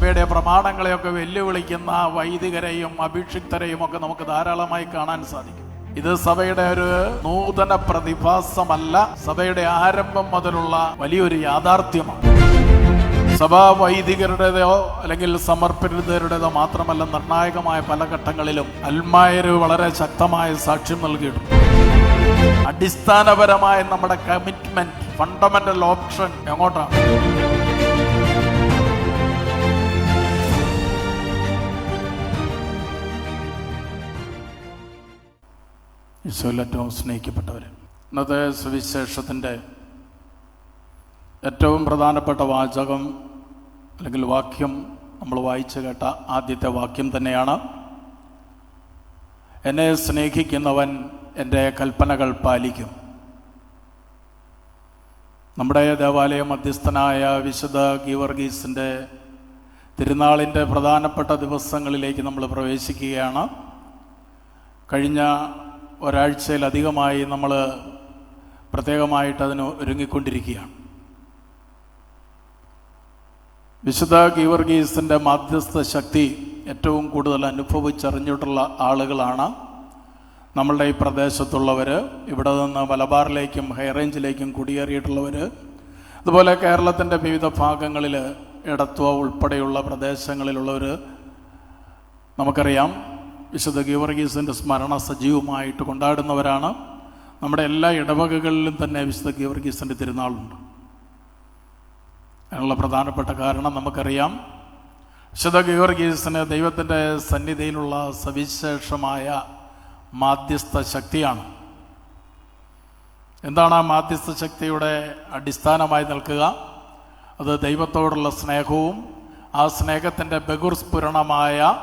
സഭയുടെ പ്രമാണങ്ങളെയൊക്കെ വെല്ലുവിളിക്കുന്ന വൈദികരെയും അഭിഷിക്തരെയും ഒക്കെ നമുക്ക് ധാരാളമായി കാണാൻ സാധിക്കും. ഇത് സഭയുടെ ഒരു നൂതന പ്രതിഭാസമല്ല സഭയുടെ ആരംഭം മുതലുള്ള വലിയൊരു യാഥാർത്ഥ്യമാണ്. സഭാ വൈദികരുടേതോ അല്ലെങ്കിൽ സമർപ്പിതരുടേതോ മാത്രമല്ല നിർണായകമായ പല ഘട്ടങ്ങളിലും അൽമായര് വളരെ ശക്തമായ സാക്ഷ്യം നൽകിയിട്ടുണ്ട്. അടിസ്ഥാനപരമായ നമ്മുടെ കമ്മിറ്റ്മെന്റ് ഫണ്ടമെന്റൽ ഓപ്ഷൻ എങ്ങോട്ടാണ്? ഈശോയിലേറ്റവും സ്നേഹിക്കപ്പെട്ടവർ ഇന്നത്തെ സുവിശേഷത്തിന്റെ ഏറ്റവും പ്രധാനപ്പെട്ട വാചകം അല്ലെങ്കിൽ വാക്യം നമ്മൾ വായിച്ചു കേട്ട ആദ്യത്തെ വാക്യം തന്നെയാണ്. എന്നെ സ്നേഹിക്കുന്നവൻ എന്റെ കൽപ്പനകൾ പാലിക്കും. നമ്മുടെ ദേവാലയ മധ്യസ്ഥനായ വിശുദ്ധ ഗീവർഗീസിന്റെ തിരുനാളിന്റെ പ്രധാനപ്പെട്ട ദിവസങ്ങളിലേക്ക് നമ്മൾ പ്രവേശിക്കുകയാണ്. കഴിഞ്ഞ ഒരാഴ്ചയിലധികമായി നമ്മൾ പ്രത്യേകമായിട്ട് അതിന് ഒരുങ്ങിക്കൊണ്ടിരിക്കുകയാണ്. വിശുദ്ധ ഗീവർഗീസിന്റെ മാധ്യസ്ഥ ശക്തി ഏറ്റവും കൂടുതൽ അനുഭവിച്ചറിഞ്ഞിട്ടുള്ള ആളുകളാണ് നമ്മളുടെ ഈ പ്രദേശത്തുള്ളവർ ഇവിടെ നിന്ന് മലബാറിലേക്കും ഹൈറേഞ്ചിലേക്കും കുടിയേറിയിട്ടുള്ളവർ അതുപോലെ കേരളത്തിന്റെ വിവിധ ഭാഗങ്ങളിൽ ഇടത്വ ഉൾപ്പെടെയുള്ള പ്രദേശങ്ങളിലുള്ളവർ നമുക്കറിയാം. വിശുദ്ധ ഗീവർഗീസിന്റെ സ്മരണ സജീവമായിട്ട് കൊണ്ടാടുന്നവരാണ്. നമ്മുടെ എല്ലാ ഇടവകകളിലും തന്നെ വിശുദ്ധ ഗീവർഗീസിന്റെ തിരുനാളുണ്ട്. അതിനുള്ള പ്രധാനപ്പെട്ട കാരണം നമുക്കറിയാം. വിശുദ്ധ ഗീവർഗീസിന് ദൈവത്തിന്റെ സന്നിധിയിലുള്ള സവിശേഷമായ മാധ്യസ്ഥ ശക്തിയാണ്. എന്താണ് ആ മാധ്യസ്ഥ ശക്തിയുടെ അടിസ്ഥാനമായി നിൽക്കുക? അത് ദൈവത്തോടുള്ള സ്നേഹവും ആ സ്നേഹത്തിന്റെ ബഹുസ്ഫുരണമായ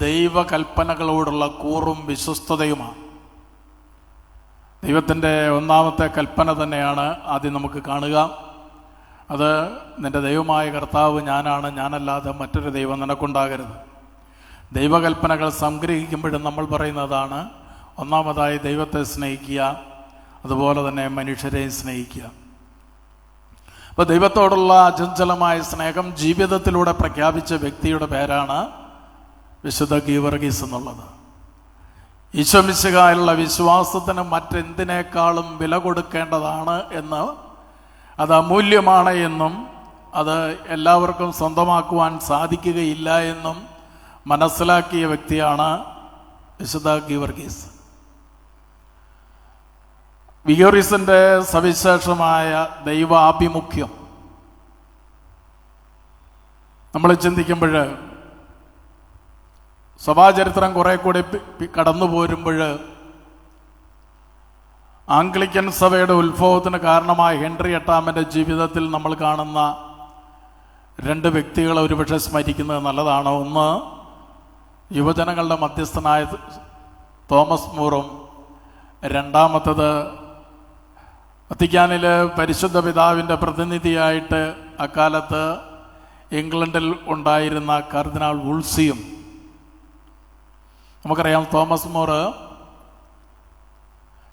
ദൈവകൽപ്പനകളോടുള്ള കൂറും വിശ്വസ്തതയുമാണ്. ദൈവത്തിന്റെ ഒന്നാമത്തെ കൽപ്പന തന്നെയാണ് ആദ്യം നമുക്ക് കാണുക. അത് നിന്റെ ദൈവമായ കർത്താവ് ഞാനാണ് ഞാനല്ലാതെ മറ്റൊരു ദൈവം നിനക്കുണ്ടാകരുത്. ദൈവകൽപ്പനകൾ സംഗ്രഹിക്കുമ്പോഴും നമ്മൾ പറയുന്നതാണ് ഒന്നാമതായി ദൈവത്തെ സ്നേഹിക്കുക അതുപോലെ തന്നെ മനുഷ്യരെയും സ്നേഹിക്കുക. അപ്പോൾ ദൈവത്തോടുള്ള അചഞ്ചലമായ സ്നേഹം ജീവിതത്തിലൂടെ പ്രഖ്യാപിച്ച വ്യക്തിയുടെ പേരാണ് വിശുദ്ധ ഗീവർഗീസ് എന്നുള്ളത്. ഈശ്വമിശുകായുള്ള വിശ്വാസത്തിന് മറ്റെന്തിനേക്കാളും വില കൊടുക്കേണ്ടതാണ് എന്ന് അത് അമൂല്യമാണ് എന്നും അത് എല്ലാവർക്കും സ്വന്തമാക്കുവാൻ സാധിക്കുകയില്ല എന്നും മനസ്സിലാക്കിയ വ്യക്തിയാണ് വിശുദ്ധ ഗീവർഗീസ്. വിയോറിസിന്റെ സവിശേഷമായ ദൈവാഭിമുഖ്യം. നമ്മൾ ചിന്തിക്കുമ്പോൾ സഭാചരിത്രം കുറെ കൂടി കടന്നു പോരുമ്പോൾ ആംഗ്ലിക്കൻ സഭയുടെ ഉത്ഭവത്തിന് കാരണമായ ഹെൻറി എട്ടാമന്റെ ജീവിതത്തിൽ നമ്മൾ കാണുന്ന രണ്ട് വ്യക്തികളെ ഒരുപക്ഷെ സ്മരിക്കുന്നത് നല്ലതാണ്? ഒന്ന് യുവജനങ്ങളുടെ മധ്യസ്ഥനായ തോമസ് മൂറും. രണ്ടാമത്തത് വത്തിക്കാനിൽ പരിശുദ്ധ പിതാവിന്റെ പ്രതിനിധിയായിട്ട് അക്കാലത്ത് ഇംഗ്ലണ്ടിൽ ഉണ്ടായിരുന്ന കർദിനാൾ വുൾസിയും നമുക്കറിയാം തോമസ് മോറ്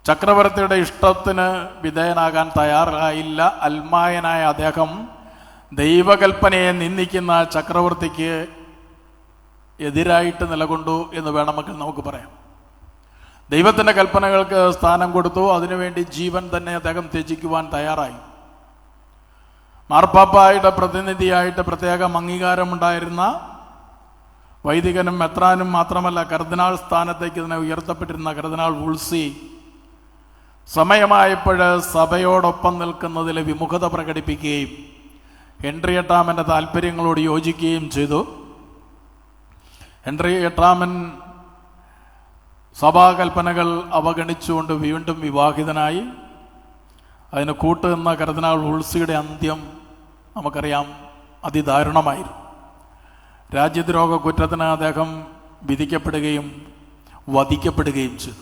ചക്രവർത്തിയുടെ ഇഷ്ടത്തിന് വിധേയനാകാൻ തയ്യാറായില്ല. അൽമായനായ അദ്ദേഹം ദൈവകൽപ്പനയെ നിന്ദിക്കുന്ന ചക്രവർത്തിക്ക് എതിരായിട്ട് നിലകൊണ്ടു എന്ന് വേണമെങ്കിൽ നമുക്ക് പറയാം. ദൈവത്തിന്റെ കൽപ്പനകൾക്ക് സ്ഥാനം കൊടുത്തു. അതിനുവേണ്ടി ജീവൻ തന്നെ അദ്ദേഹം ത്യജിക്കുവാൻ തയ്യാറായി. മാർപ്പാപ്പായുടെ പ്രതിനിധിയായിട്ട് പ്രത്യേകം അംഗീകാരമുണ്ടായിരുന്ന വൈദികനും മെത്രാനും മാത്രമല്ല കർദിനാൾ സ്ഥാനത്തേക്ക് ഇതിനെ ഉയർത്തപ്പെട്ടിരുന്ന കർദിനാൾ ഉൾസി സമയമായപ്പോൾ സഭയോടൊപ്പം നിൽക്കുന്നതിൽ വിമുഖത പ്രകടിപ്പിക്കുകയും ഹെൻറി എട്ടാമന്റെ താല്പര്യങ്ങളോട് യോജിക്കുകയും ചെയ്തു. ഹെൻറി എട്ടാമൻ സഭാകൽപ്പനകൾ അവഗണിച്ചുകൊണ്ട് വീണ്ടും വിവാഹിതനായി. അതിന് കൂട്ടുനിന്ന കർദിനാൾ ഉൾസിയുടെ അന്ത്യം നമുക്കറിയാം അതിദാരുണമായിരുന്നു. രാജ്യദ്രോഹ കുറ്റത്തിന് അദ്ദേഹം വിധിക്കപ്പെടുകയും വധിക്കപ്പെടുകയും ചെയ്തു.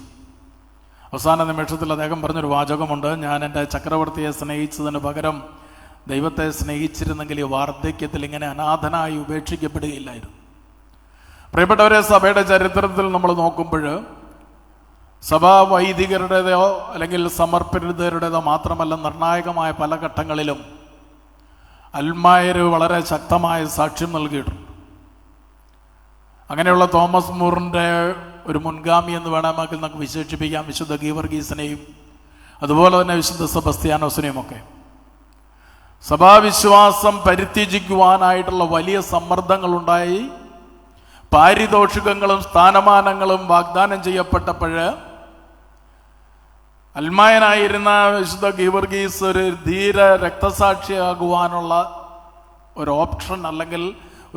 അവസാന നിമിഷത്തിൽ അദ്ദേഹം പറഞ്ഞൊരു വാചകമുണ്ട്. ഞാൻ എന്റെ ചക്രവർത്തിയെ സ്നേഹിച്ചതിന് പകരം ദൈവത്തെ സ്നേഹിച്ചിരുന്നെങ്കിൽ ഈ വാർദ്ധക്യത്തിൽ ഇങ്ങനെ അനാഥനായി ഉപേക്ഷിക്കപ്പെടുകയില്ലായിരുന്നു. പ്രിയപ്പെട്ടവരെ സഭയുടെ ചരിത്രത്തിൽ നമ്മൾ നോക്കുമ്പോൾ സഭാ വൈദികരുടേതോ അല്ലെങ്കിൽ സമർപ്പിതരുടേതോ മാത്രമല്ല നിർണായകമായ പല ഘട്ടങ്ങളിലും അൽമായര് വളരെ ശക്തമായ സാക്ഷ്യം നൽകിയിട്ടുണ്ട്. അങ്ങനെയുള്ള തോമസ് മൂറിന്റെ ഒരു മുൻഗാമി എന്ന് വേണമെങ്കിൽ നമുക്ക് വിശേഷിപ്പിക്കാം വിശുദ്ധ ഗീവർഗീസിനെയും അതുപോലെ തന്നെ വിശുദ്ധ സെബസ്ത്യാനോസിനെയും ഒക്കെ സഭാവിശ്വാസം പരിത്യജിക്കുവാനായിട്ടുള്ള വലിയ സമ്മർദ്ദങ്ങളുണ്ടായി. പാരിതോഷികങ്ങളും സ്ഥാനമാനങ്ങളും വാഗ്ദാനം ചെയ്യപ്പെട്ടപ്പോൾ അൽമായനായിരുന്ന വിശുദ്ധ ഗീവർഗീസ് ഒരു ധീര രക്തസാക്ഷിയാകുവാനുള്ള ഒരു ഓപ്ഷൻ അല്ലെങ്കിൽ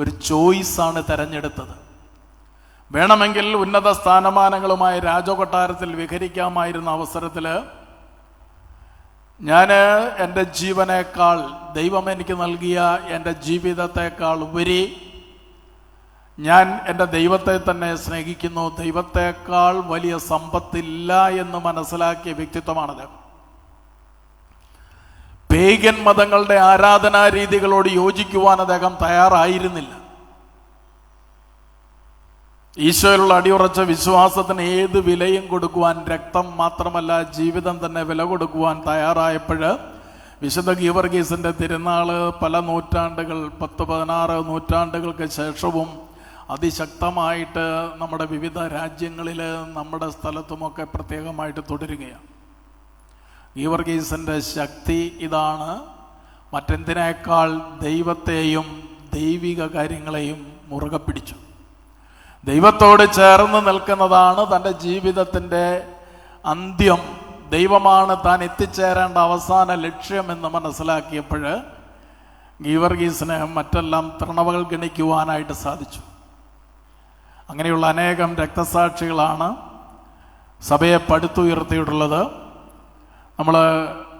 ഒരു ചോയ്സാണ് തെരഞ്ഞെടുത്തത്. വേണമെങ്കിൽ ഉന്നത സ്ഥാനമാനങ്ങളുമായി രാജകൊട്ടാരത്തിൽ വിഹരിക്കാമായിരുന്ന അവസരത്തിൽ ഞാൻ എന്റെ ജീവനേക്കാൾ ദൈവം എനിക്ക് നൽകിയ എന്റെ ജീവിതത്തെക്കാൾ ഉപരി ഞാൻ എന്റെ ദൈവത്തെ തന്നെ സ്നേഹിക്കുന്നു. ദൈവത്തെക്കാൾ വലിയ സമ്പത്തില്ല എന്ന് മനസ്സിലാക്കിയ വ്യക്തിത്വമാണത്. പേഗൻ മതങ്ങളുടെ ആരാധനാ രീതികളോട് യോജിക്കുവാൻ അദ്ദേഹം തയ്യാറായിരുന്നില്ല. ഈശോയിലുള്ള അടിയുറച്ച വിശ്വാസത്തിന് ഏത് വിലയും കൊടുക്കുവാൻ രക്തം മാത്രമല്ല ജീവിതം തന്നെ വില കൊടുക്കുവാൻ തയ്യാറായപ്പോൾ വിശുദ്ധ ഗീവർഗീസിന്റെ തിരുനാൾ പല നൂറ്റാണ്ടുകൾ പത്ത് പതിനാറ് നൂറ്റാണ്ടുകൾക്ക് ശേഷവും അതിശക്തമായിട്ട് നമ്മുടെ വിവിധ രാജ്യങ്ങളിൽ നമ്മുടെ സ്ഥലത്തുമൊക്കെ പ്രത്യേകമായിട്ട് തുടരുകയാണ്. ഗീവർഗീസിന്റെ ശക്തി ഇതാണ്. മറ്റെന്തിനേക്കാൾ ദൈവത്തെയും ദൈവിക കാര്യങ്ങളെയും മുറുകെ പിടിച്ചു. ദൈവത്തോട് ചേർന്ന് നിൽക്കുന്നതാണ് തന്റെ ജീവിതത്തിന്റെ അന്ത്യം. ദൈവമാണ് താൻ എത്തിച്ചേരേണ്ട അവസാന ലക്ഷ്യമെന്ന് മനസ്സിലാക്കിയപ്പോൾ ഗീവർഗീസിന് മറ്റെല്ലാം തൃണവകൾ ഗണിക്കുവാനായിട്ട് സാധിച്ചു. അങ്ങനെയുള്ള അനേകം രക്തസാക്ഷികളാണ് സഭയെ പടുത്തുയർത്തിയിട്ടുള്ളത്. നമ്മൾ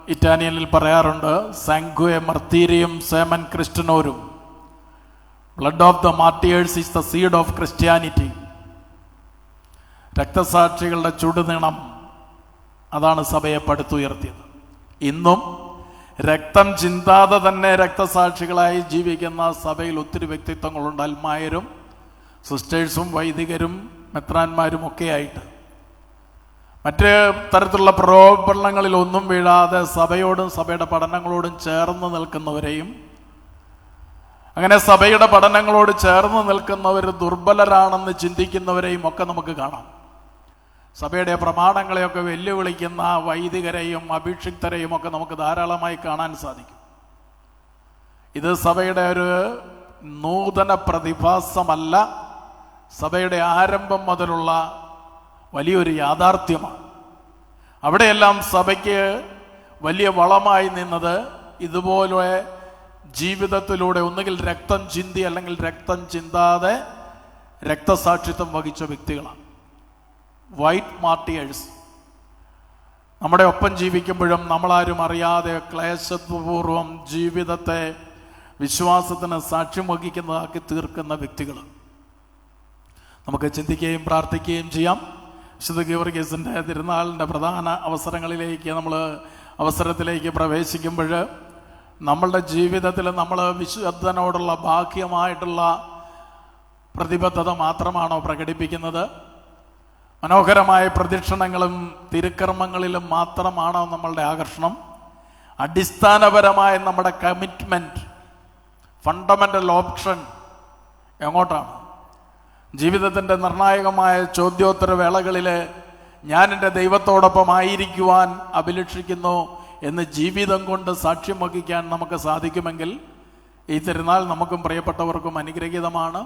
ഇറ്റാലിയനിൽ പറയാറുണ്ട് സാങ്കുവെ മർത്തീരിയും സേമൻ ക്രിസ്റ്റനോരും blood of the martyrs is the seed of Christianity രക്തസാക്ഷികളുടെ ചുടുനീണം അതാണ് സഭയെ പടുത്തുയർത്തിയത്. ഇന്നും രക്തം ചിന്താതെ തന്നെ രക്തസാക്ഷികളായി ജീവിക്കുന്ന സഭയിൽ ഒത്തിരി വ്യക്തിത്വങ്ങളുണ്ട് അൽമായരും സിസ്റ്റേഴ്സും വൈദികരും മെത്രാന്മാരും ഒക്കെ ആയിട്ട്. മറ്റ് തരത്തിലുള്ള പ്രോപണങ്ങളിൽ ഒന്നും വീഴാതെ സഭയോടും സഭയുടെ പഠനങ്ങളോടും ചേർന്ന് നിൽക്കുന്നവരെയും അങ്ങനെ സഭയുടെ പഠനങ്ങളോട് ചേർന്ന് നിൽക്കുന്നവർ ദുർബലരാണെന്ന് ചിന്തിക്കുന്നവരെയും ഒക്കെ നമുക്ക് കാണാം. സഭയുടെ പ്രമാണങ്ങളെയൊക്കെ വെല്ലുവിളിക്കുന്ന വൈദികരെയും അഭിഷിക്തരെയും ഒക്കെ നമുക്ക് ധാരാളമായി കാണാൻ സാധിക്കും. ഇത് സഭയുടെ ഒരു നൂതന പ്രതിഭാസമല്ല സഭയുടെ ആരംഭം മുതലുള്ള വലിയൊരു യാഥാർത്ഥ്യമാണ്. അവിടെയെല്ലാം സഭയ്ക്ക് വലിയ വളമായി നിന്നത് ഇതുപോലെ ജീവിതത്തിലൂടെ ഒന്നുകിൽ രക്തം ചിന്തി അല്ലെങ്കിൽ രക്തം ചിന്താതെ രക്തസാക്ഷിത്വം വഹിച്ച വ്യക്തികളാണ്. White martyrs. നമ്മുടെ ഒപ്പം ജീവിക്കുമ്പോഴും നമ്മളാരും അറിയാതെ ക്ലേശത്വപൂർവം ജീവിതത്തെ വിശ്വാസത്തിന് സാക്ഷ്യം വഹിക്കുന്നതാക്കി തീർക്കുന്ന വ്യക്തികൾ നമുക്ക് ചിന്തിക്കുകയും പ്രാർത്ഥിക്കുകയും ചെയ്യാം. വിശുദ്ധ ഗീവർഗീസിന്റെ തിരുനാളിന്റെ പ്രധാന അവസരങ്ങളിലേക്ക് നമ്മൾ അവസരത്തിലേക്ക് പ്രവേശിക്കുമ്പോൾ നമ്മളുടെ ജീവിതത്തിൽ നമ്മൾ വിശുദ്ധനോടുള്ള ബാഹ്യമായിട്ടുള്ള പ്രതിബദ്ധത മാത്രമാണോ പ്രകടിപ്പിക്കുന്നത്? മനോഹരമായ പ്രദക്ഷിണങ്ങളും തിരുക്കർമ്മങ്ങളിലും മാത്രമാണോ നമ്മളുടെ ആകർഷണം? അടിസ്ഥാനപരമായ നമ്മുടെ കമ്മിറ്റ്മെന്റ് ഫണ്ടമെന്റൽ ഓപ്ഷൻ എങ്ങോട്ടാണ്? ജീവിതത്തിന്റെ നിർണായകമായ ചോദ്യോത്തര വേളകളിൽ ഞാൻ എന്റെ ദൈവത്തോടൊപ്പം ആയിരിക്കുവാൻ അഭിലഷിക്കുന്നു എന്ന് ജീവിതം കൊണ്ട് സാക്ഷ്യം വഹിക്കാൻ നമുക്ക് സാധിക്കുമെങ്കിൽ ഈ തിരുനാൾ നമുക്കും പ്രിയപ്പെട്ടവർക്കും അനുഗ്രഹീതമാണ്.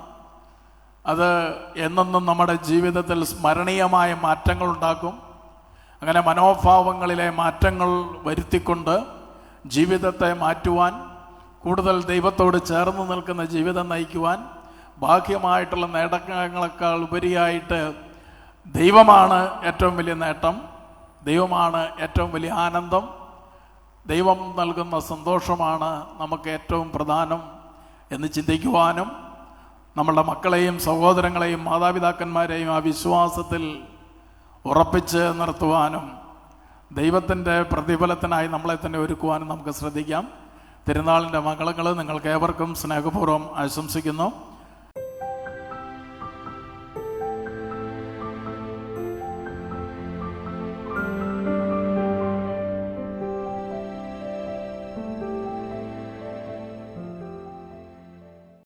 അത് എന്നെന്നും നമ്മുടെ ജീവിതത്തിൽ സ്മരണീയമായ മാറ്റങ്ങൾ ഉണ്ടാക്കും. അങ്ങനെ മനോഭാവങ്ങളിലെ മാറ്റങ്ങൾ വരുത്തിക്കൊണ്ട് ജീവിതത്തെ മാറ്റുവാൻ കൂടുതൽ ദൈവത്തോട് ചേർന്ന് നിൽക്കുന്ന ജീവിതം നയിക്കുവാൻ ബാഹ്യമായിട്ടുള്ള നേട്ടങ്ങളെക്കാൾ ഉപരിയായിട്ട് ദൈവമാണ് ഏറ്റവും വലിയ നേട്ടം. ദൈവമാണ് ഏറ്റവും വലിയ ആനന്ദം. ദൈവം നൽകുന്ന സന്തോഷമാണ് നമുക്ക് ഏറ്റവും പ്രധാനം എന്ന് ചിന്തിക്കുവാനും നമ്മളുടെ മക്കളെയും സഹോദരങ്ങളെയും മാതാപിതാക്കന്മാരെയും ആ വിശ്വാസത്തിൽ ഉറപ്പിച്ച് നിർത്തുവാനും ദൈവത്തിന്റെ പ്രതിഫലത്തിനായി നമ്മളെ തന്നെ ഒരുക്കുവാനും നമുക്ക് ശ്രദ്ധിക്കാം. തിരുനാളിന്റെ മംഗളങ്ങൾ നിങ്ങൾക്ക് ഏവർക്കും സ്നേഹപൂർവം ആശംസിക്കുന്നു.